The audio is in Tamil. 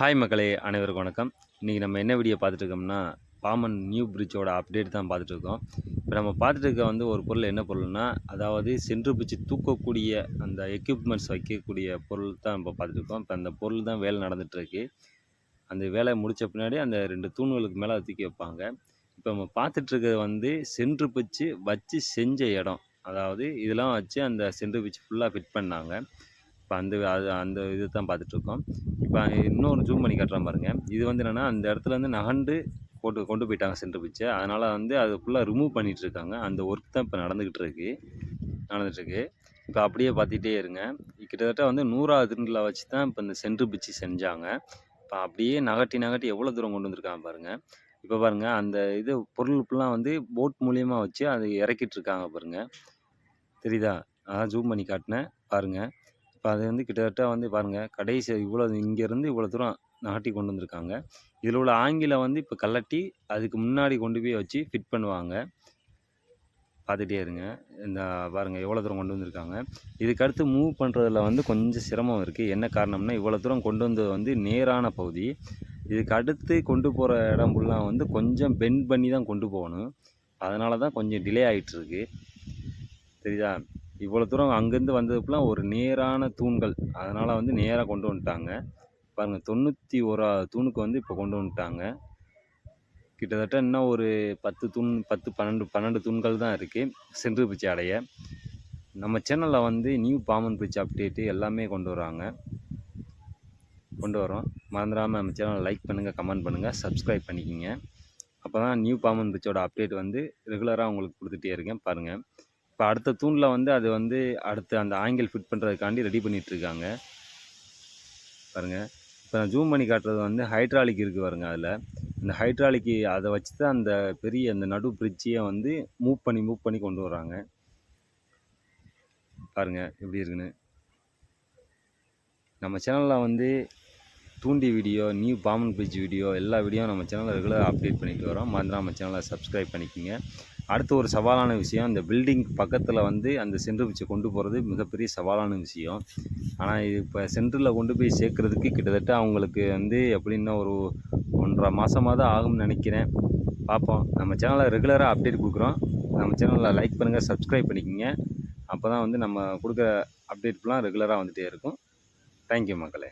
ஹாய் மக்களே அனைவருக்கும் வணக்கம். இன்றைக்கி நம்ம என்ன வீடியோ பார்த்துட்ருக்கோம்னா பாமன் நியூ பிரிட்ஜோட அப்டேட் தான் பார்த்துட்ருக்கோம் இப்போ நம்ம பார்த்துட்ருக்க வந்து ஒரு பொருள் என்ன பொருள்னா அதாவது சென்று பிடிச்சி தூக்கக்கூடிய அந்த எக்யூப்மெண்ட்ஸ் வைக்கக்கூடிய பொருள் தான் இப்போ பார்த்துட்ருக்கோம் இப்போ அந்த பொருள் தான் வேலை நடந்துகிட்ருக்கு அந்த வேலை முடித்த பின்னாடி அந்த ரெண்டு தூண்களுக்கு மேலே தூக்கி வைப்பாங்க. இப்போ நம்ம பார்த்துட்ருக்கிறது வந்து சென்று பிச்சு வச்சு செஞ்ச இடம். அதாவது இதெல்லாம் வச்சு அந்த சென்று பிச்சு ஃபுல்லாக ஃபிட் பண்ணாங்க. இப்போ அந்த அது அந்த இது தான் பார்த்துட்ருக்கோம். இப்போ இன்னொரு ஜூம் பண்ணி காட்டுறேன் பாருங்கள் இது வந்து என்னென்னா அந்த இடத்துல வந்து நகண்டு போட்டு கொண்டு போயிட்டாங்க சென்டர் பிச்சை. அதனால் வந்து அது ஃபுல்லாக ரிமூவ் பண்ணிகிட்டு இருக்காங்க அந்த ஒர்க் தான் இப்போ நடந்துக்கிட்டு இருக்கு நடந்துகிட்ருக்கு. இப்போ அப்படியே பார்த்துட்டே இருங்க. கிட்டத்தட்ட வந்து நூறாவது திருண்டில் வச்சு தான் இப்போ இந்த சென்ட்ரு பிச்சு செஞ்சாங்க. இப்போ அப்படியே நகட்டி நகட்டி எவ்வளோ தூரம் கொண்டு வந்திருக்காங்க பாருங்கள் இப்போ பாருங்கள் அந்த இது பொருள் ஃபுல்லாக வந்து போட் மூலியமாக வச்சு அதை இறக்கிட்டு இருக்காங்க பாருங்கள் தெரியுதா? அதான் ஜூம் பண்ணி காட்டினேன். பாருங்கள் இப்போ அது வந்து கிட்டத்தட்ட வந்து பாருங்கள் கடைசி இவ்வளோ இங்கேருந்து இவ்வளோ தூரம் நாட்டி கொண்டு வந்திருக்காங்க. இதில் உள்ள ஆங்கில வந்து இப்போ கலட்டி அதுக்கு முன்னாடி கொண்டு போய் வச்சு ஃபிட் பண்ணுவாங்க. பார்த்துட்டே இருங்க. இந்த பாருங்கள் எவ்வளோ தூரம் கொண்டு வந்திருக்காங்க. இதுக்கு அடுத்து மூவ் பண்ணுறதுல வந்து கொஞ்சம் சிரமம் இருக்குது என்ன காரணம்னா இவ்வளோ தூரம் கொண்டு வந்தது வந்து நேரான பகுதி. இதுக்கு அடுத்து கொண்டு போகிற இடம் ஃபுல்லாக வந்து கொஞ்சம் பெண்ட் பண்ணி தான் கொண்டு போகணும். அதனால தான் கொஞ்சம் டிலே ஆகிட்டுருக்கு தெரியுதா? இவ்வளோ தூரம் அங்கேருந்து வந்ததுக்குலாம் ஒரு நேரான தூண்கள். அதனால் வந்து நேராக கொண்டு வந்துட்டாங்க. பாருங்கள் தொண்ணூற்றி ஒரு தூணுக்கு வந்து இப்போ கொண்டு வந்துட்டாங்க. கிட்டத்தட்ட இன்னும் ஒரு பத்து தூண் பத்து பன்னெண்டு பன்னெண்டு தூண்கள் தான் இருக்குது சென்று பிச்சை அடைய. நம்ம சேனலில் வந்து நியூ பாமன் பிரிட்ஜ் அப்டேட்டு எல்லாமே கொண்டு வராங்க. கொண்டு வரோம். மறந்துடாமல் நம்ம சேனலை லைக் பண்ணுங்கள் கமெண்ட் பண்ணுங்கள் சப்ஸ்கிரைப் பண்ணிக்கிங்க. அப்போ தான் நியூ பாமன் பிரிட்ஜோட அப்டேட் வந்து ரெகுலராக உங்களுக்கு கொடுத்துட்டே இருக்கேன். பாருங்கள் இப்போ அடுத்த தூணில் வந்து அது வந்து அடுத்து அந்த ஆங்கிள் ஃபிட் பண்ணுறதுக்காண்டி ரெடி பண்ணிகிட்ருக்காங்க பாருங்கள் இப்போ நான் ஜூம் பண்ணி காட்டுறது வந்து ஹைட்ராலிக் இருக்குது பாருங்க அதில். இந்த ஹைட்ராலிக்கு அதை வச்சு தான் அந்த பெரிய அந்த நடு பிரிட்ஜியை வந்து மூவ் பண்ணி மூவ் பண்ணி கொண்டு வராங்க பாருங்கள் எப்படி இருக்குன்னு. நம்ம சேனலில் வந்து தூண்டி video new Pamban bridge video எல்லா வீடியோ நம்ம சேனலில் ரெகுலராக அப்டேட் பண்ணிட்டு வரோம். மறந்துடாம நம்ம சேனலை சப்ஸ்கிரைப் பண்ணிக்கோங்க. அடுத்து ஒரு சவாலான விஷயம் இந்த பில்டிங் பக்கத்தில் வந்து அந்த சென்ட்ரு பிச்சை கொண்டு போகிறது மிகப்பெரிய சவாலான விஷயம். ஆனால் இது இப்போ சென்டரில் கொண்டு போய் சேர்க்குறதுக்கு கிட்டத்தட்ட அவங்களுக்கு வந்து எப்படின்னா ஒரு ஒன்றரை மாதமாக தான் ஆகும்னு நினைக்கிறேன். பார்ப்போம் நம்ம சேனலில் ரெகுலராக அப்டேட் கொடுக்குறோம். நம்ம சேனலில் லைக் பண்ணுங்கள் சப்ஸ்கிரைப் பண்ணிக்கோங்க. அப்போ தான் வந்து நம்ம கொடுக்குற அப்டேட்லாம் ரெகுலராக வந்துகிட்டே இருக்கும். தேங்க்யூ மக்களே.